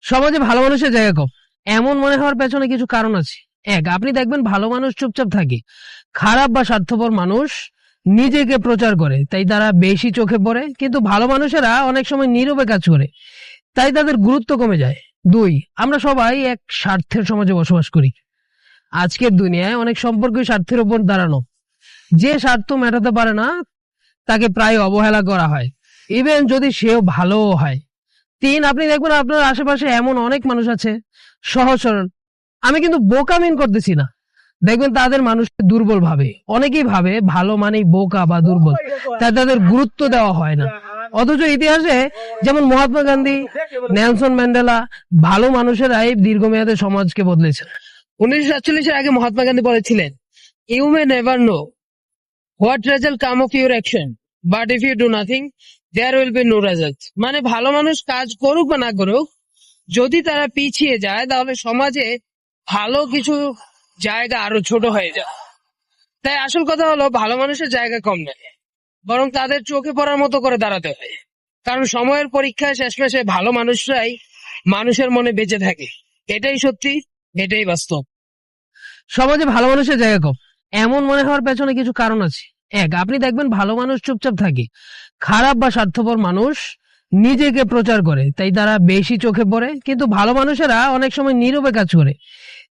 সমাজে ভালো মানুষের জায়গা কম। এমন মনে হওয়ার পেছনে কিছু কারণ আছে। এক, আপনি দেখবেন ভালো মানুষ চুপচাপ থাকে। খারাপ বা স্বার্থপর মানুষ নিজেকে প্রচার করে, তাই তারা বেশি চোখে পড়ে, কিন্তু ভালো মানুষেরা অনেক সময় নীরবে কাজ করে, তাই তাদের গুরুত্ব কমে যায়। দুই, আমরা সবাই এক স্বার্থের সমাজে বসবাস করি। আজকের দুনিয়ায় অনেক সম্পর্কই স্বার্থের উপর দাঁড়ানো। যে স্বার্থ মেটাতে পারে না, তাকে প্রায় অবহেলা করা হয়। ইভেন যদি সেও ভালোও হয়। তিন আপনি দেখবেন আপনার আশেপাশে এমন অনেক মানুষ আছে। সহজ সরল। আমি কিন্তু বোকামিন করতেছি না। দেখবেন তাদের মানুষ দুর্বল ভাবে। অনেকেই ভাবে ভালো মানেই বোকা বা দুর্বল। তাই তাদের গুরুত্ব দেওয়া হয় না। অথচ ইতিহাসে যেমন মহাত্মা গান্ধী নেলসন ম্যান্ডেলা ভালো মানুষের মানুষেরাই দীর্ঘমেয়াদে সমাজকে বদলেছে উনিশশো সাতচল্লিশের আগে মহাত্মা গান্ধী বলেছিলেন you may never know what result come of your action but if you do nothing there will be no result মানে ভালো মানুষ কাজ করুক বা না করুক, যদি তারা পিছিয়ে যায়, তাহলে সমাজে ভালো কিছু জায়গা আরও ছোট হয়ে যায়। তাই আসল কথা হলো, ভালো মানুষের জায়গা কম নেই বরং তাদের চোখে পড়ার মতো করে দাঁড়াতে হয়। কারণ সময়ের পরীক্ষায় শেষমেশে ভালো মানুষরাই মানুষের মনে বেঁচে থাকে। এটাই সত্যি, এটাই বাস্তব। সমাজে ভালো মানুষের জায়গা কম। এমন মনে হওয়ার পেছনে কিছু কারণ আছে। এক, আপনি দেখবেন ভালো মানুষ চুপচাপ থাকে। খারাপ বা স্বার্থপর মানুষ নিজেকে প্রচার করে, তাই তারা বেশি চোখে পড়ে, কিন্তু ভালো মানুষেরা অনেক সময় নীরবে কাজ করে,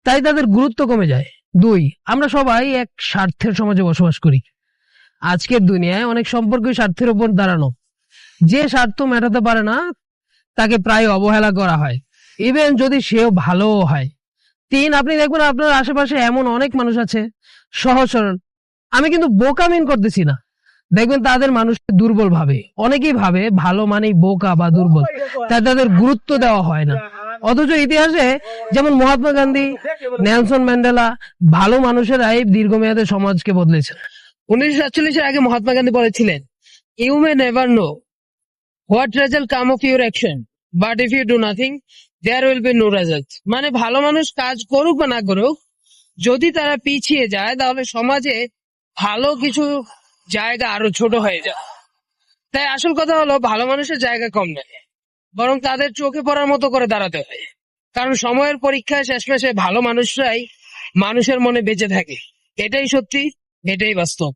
তাই তাদের গুরুত্ব কমে যায়। দুই, আমরা সবাই এক স্বার্থের সমাজে বসবাস করি। আজকের দুনিয়ায় অনেক সম্পর্কই স্বার্থের উপর দাঁড়ানো। যে স্বার্থ মেটাতে পারে না, তাকে প্রায় অবহেলা করা হয়। ইভেন যদি সেও ভালোও হয়। তিন, আপনি দেখবেন আপনার আশেপাশে এমন অনেক মানুষ আছে, সহজ সরল আমি কিন্তু বোকা বোকামিন করতেছি না। দেখবেন তাদের মানুষকে দুর্বল ভাবে। অনেকেই ভাবে ভালো মানেই বোকা বা দুর্বল। তাদের গুরুত্ব দেওয়া হয় না। অথচ ইতিহাসে যেমন মহাত্মা গান্ধী, নেলসন ম্যান্ডেলা ভালো মানুষেরাই দীর্ঘমেয়াদে সমাজকে বদলেছে উনিশশো সাতচল্লিশের আগে মহাত্মা গান্ধী বলেছিলেন you may never know what result come of your action but if you do nothing there will be no result মানে ভালো মানুষ কাজ করুক বা না করুক, যদি তারা পিছিয়ে যায়, তাহলে সমাজে ভালো কিছু জায়গা আরও ছোট হয়ে যায়। তাই আসল কথা হলো, ভালো মানুষের জায়গা কম নেই বরং তাদের চোখে পড়ার মতো করে দাঁড়াতে হয়। কারণ সময়ের পরীক্ষায় শেষমেশে ভালো মানুষরাই মানুষের মনে বেঁচে থাকে। এটাই সত্যি, এটাই বাস্তব।